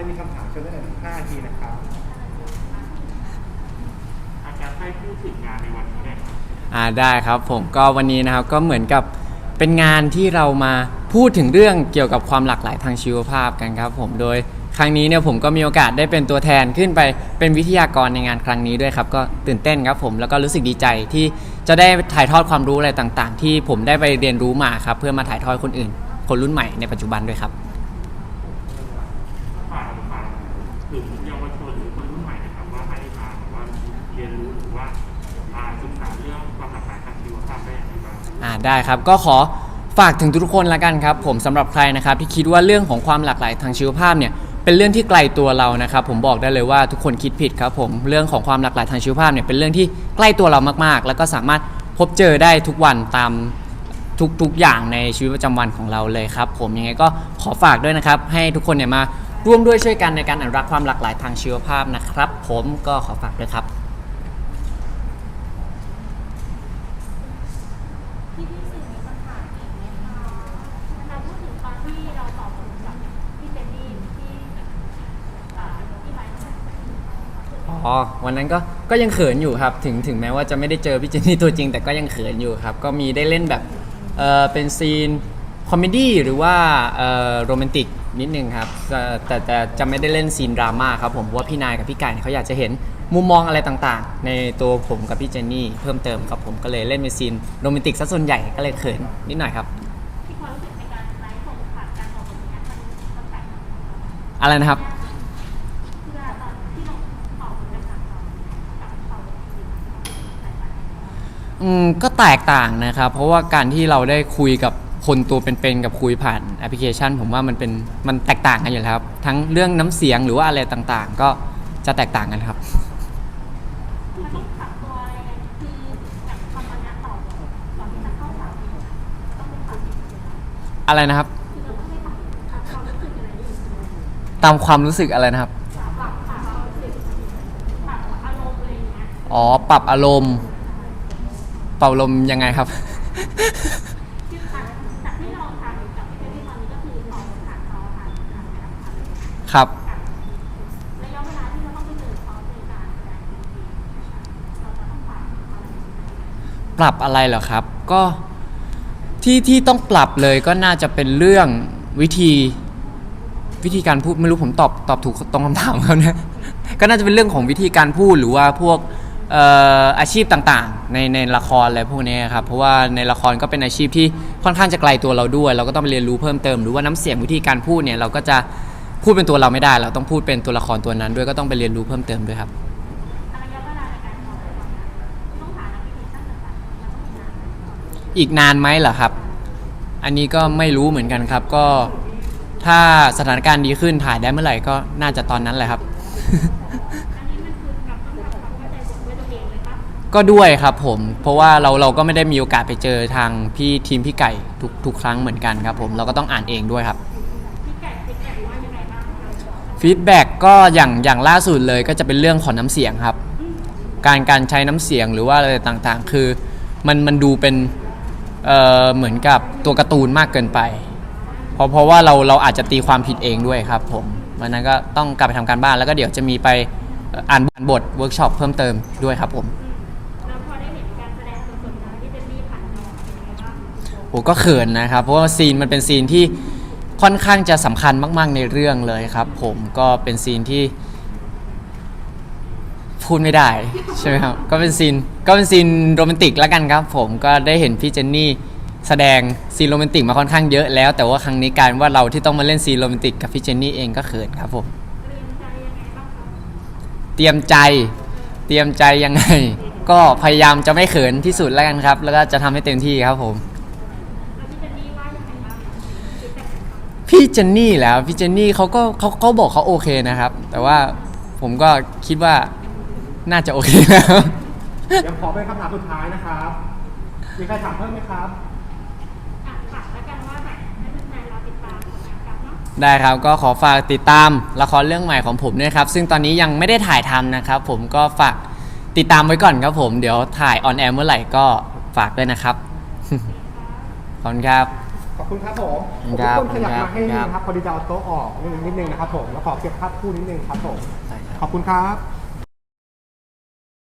รมีคำถามเชิญได้เลย5นาทีนะครับอาจารย์ให้พูดถึงงานในวันนี้หน่อยครับอ่าได้ครับผมก็วันนี้นะครับก็เหมือนกับเป็นงานที่เรามาพูดถึงเรื่องเกี่ยวกับความหลากหลายทางชีวภาพกันครับผมโดยครั้งนี้เนี่ยผมก็มีโอกาสได้เป็นตัวแทนขึ้นไปเป็นวิทยากรในงานครั้งนี้ด้วยครับ ก็ตื่นเต้นครับผมแล้วก็รู้สึกดีใจที่จะได้ถ่ายทอดความรู้อะไรต่างๆ ที่ผมได้ไปเรียนรู้มาครับเพื่อมาถ่ายทอดคนอื่น คนรุ่นใหม่ในปัจจุบันด้วยครับ ฝากฝาก ถึงเยาวชนหรือคนรุ่นใหม่นะครับว่าให้มาว่าเรียนรู้หรือว่ามาศึกษาเรื่องความหลากหลายทางชีวภาพได้อย่างไรบ้างอ่าได้ครับก็ขอฝากถึงทุกคนละกันครับ ผมสำหรับใครนะครับที่คิดว่าเรื่องของความหลากหลายทางชีวภาพเนี่ยเป็นเรื่องที่ไกลตัวเรานะครับ ผมบอกได้เลยว่าทุกคนคิดผิดครับผมเรื่องของความหลากหลายทางชีวภาพเนี่ยเป็นเรื่องที่ใกล้ตัวเรามากๆ แล้วก็สามารถพบเจอได้ทุกวันตามทุกๆอย่างในชีวิตประจำวันของเราเลยครับ ผมยังไงก็ขอฝากด้วยนะครับ ให้ทุกคนเนี่ยมา ร่วมด้วยช่วยกันในการอนุรักษ์ความหลากหลายทางชีวภาพนะครับ ผมก็ขอฝากด้วยครับอ๋อวันนั้นก็ก็ยังเขินอยู่ครับ ถึงถึงแม้ว่าจะไม่ได้เจอพี่เจนนี่ตัวจริง แต่ก็ยังเขินอยู่ครับ ก็มีได้เล่นแบบเออเป็นซีนคอมเมดี้หรือว่าเออโรแมนติก นิดนึงครับแต่แต่แต่จะไม่ได้เล่นซีนดราม่าครับผมเพราะว่าพี่นายกับพี่ไก่เนี่ยเขาอยากจะเห็นมุมมองอะไรต่างๆ ในตัวผมกับพี่เจนนี่เพิ่มเติมครับผมก็เลยเล่นเป็นซีนโรแมนติกซะส่วนใหญ่ก็เลยเขินนิดหน่อยครับ ที่ความรู้สึกในการไลฟ์ส่งผ่านการตอบผลงานมันมันแตกต่างกันอะไรนะครับ เพื่อตอนที่เราตอบผลงานต่ากับตอบผลงานอื่นแตกต่างกันอืมก็แตกต่างนะครับ เพราะว่าการที่เราได้คุยกับ คนตัวเป็นๆกับคุยผ่านแอปพลิเคชัน ผมว่ามันเป็นมันแตกต่างกันอยู่แล้วครับ ทั้งเรื่องน้ำเสียงหรือว่าอะไรต่างๆ ก็จะแตกต่างกันครับ มันต้องปรับตัวอะไรกันคือจากคำบรรยายตอก่อนที่จะเข้าสามต้องเป็นปรับอีกคืออะไรนะครับ เราต้องไม่ปรับความรู้สึกอะไรอยู่ตามความรู้สึกอะไรนะครับ ปรับปรับความรู้สึกปรับอารมณ์อะไรอย่างเงี้ย อ๋อ ปรับอารมณ์ปรับอารมณ์ยังไงครับ ปรับอะไรเหรอครับ ก็ที่ที่ต้องปรับเลยก็น่าจะเป็นเรื่องวิธีวิธีการพูดไม่รู้ผมตอบตอบถูกตรงคำถามเขานะก็น่าจะเป็นเรื่องของวิธีการพูดหรือว่าพวกอาชีพต่างๆ ในในละครอะไรพวกนี้ครับเพราะว่าในละครก็เป็นอาชีพที่ค่อนข้างจะไกลตัวเราด้วย เราก็ต้องไปเรียนรู้เพิ่มเติมหรือว่าน้ำเสียงวิธีการพูดเนี่ยเราก็จะพูดเป็นตัวเราไม่ได้ เราต้องพูดเป็นตัวละครตัวนั้นด้วยก็ต้องไปเรียนรู้เพิ่มเติมด้วยครับ อีกนานไหมเหรอครับ อันนี้ก็ไม่รู้เหมือนกันครับ ก็ถ้าสถานการณ์ดีขึ้นถ่ายได้เมื่อไหร่ก็น่าจะตอนนั้นแหละครับ ก็ด้วยครับผม เพราะว่าเราเราก็ไม่ได้มีโอกาสไปเจอทางพี่ทีมพี่ไก่ทุกทุกครั้งเหมือนกันครับ ผมเราก็ต้องอ่านเองด้วยครับฟีดแบ็กก็อย่างอย่างล่าสุดเลยก็จะเป็นเรื่องของน้ำเสียงครับ การการใช้น้ำเสียงหรือว่าอะไรต่างๆ คือมันมันดูเป็น เอ่อเหมือนกับตัวการ์ตูนมากเกินไป เพราะเพราะว่าเราเราอาจจะตีความผิดเองด้วยครับผมวันนั้นก็ต้องกลับไปทำการบ้านแล้วก็เดี๋ยวจะมีไปเอ่ออ่านบทเวิร์กช็อปเพิ่มเติมด้วยครับผม แล้วพอได้เห็นการแสดงสดๆนะที่เจนนี่ผ่านจอเป็นยังไงบ้างโหก็เขินนะครับเพราะว่าซีนมันเป็นซีนที่ค่อนข้างจะสำคัญมาก ๆ ในเรื่องเลยครับ ผมก็เป็นซีนที่ พูดไม่ได้ใช่ไหมครับ ก็เป็นซีนก็เป็นซีนโรแมนติกแล้วกันครับ ผมก็ได้เห็นพี่เจนนี่แสดงซีนโรแมนติกมาค่อนข้างเยอะแล้ว แต่ว่าครั้งนี้การว่าเราที่ต้องมาเล่นซีนโรแมนติกกับพี่เจนนี่เองก็เขินครับผมเตรียมใจยังไงเตรียมใจเตรียมใจยังไง ก็พยายามจะไม่เขินที่สุดแล้วกันครับ แล้วก็จะทำให้เต็มที่ครับผมพี่เจนนี่แบ็กของเขาพี่เจนนี่แล้วพี่เจนนี่เขาก็เขาเขาบอกเขาโอเคนะครับ แต่ว่าผมก็คิดว่า น่าจะโอเคแล้วเดี๋ยวขอเป็นคำถามสุดท้ายนะครับ มีใครถามเพิ่มไหมครับ อะฝากแล้วกันว่าแบบให้แฟนๆเราติดตามผลงานกันเนาะ ได้ครับก็ขอฝากติดตามละครเรื่องใหม่ของผมด้วยครับ ซึ่งตอนนี้ยังไม่ได้ถ่ายทำนะครับ ผมก็ฝากติดตามไว้ก่อนครับผมเดี๋ยวถ่ายออนแอร์เมื่อไหร่ก็ฝากด้วยนะครับ ขอบคุณครับ ขอคุณครับผมครัทุบกคนขยับมาให้นิดนึงคครับรับพอดีจะเอาโต๊ะออกนิดนึงนิดนึงนะครับผม แล้วขอเก็บภาพคู่นิดนึงครับผมได้ครับขอบคุณครับ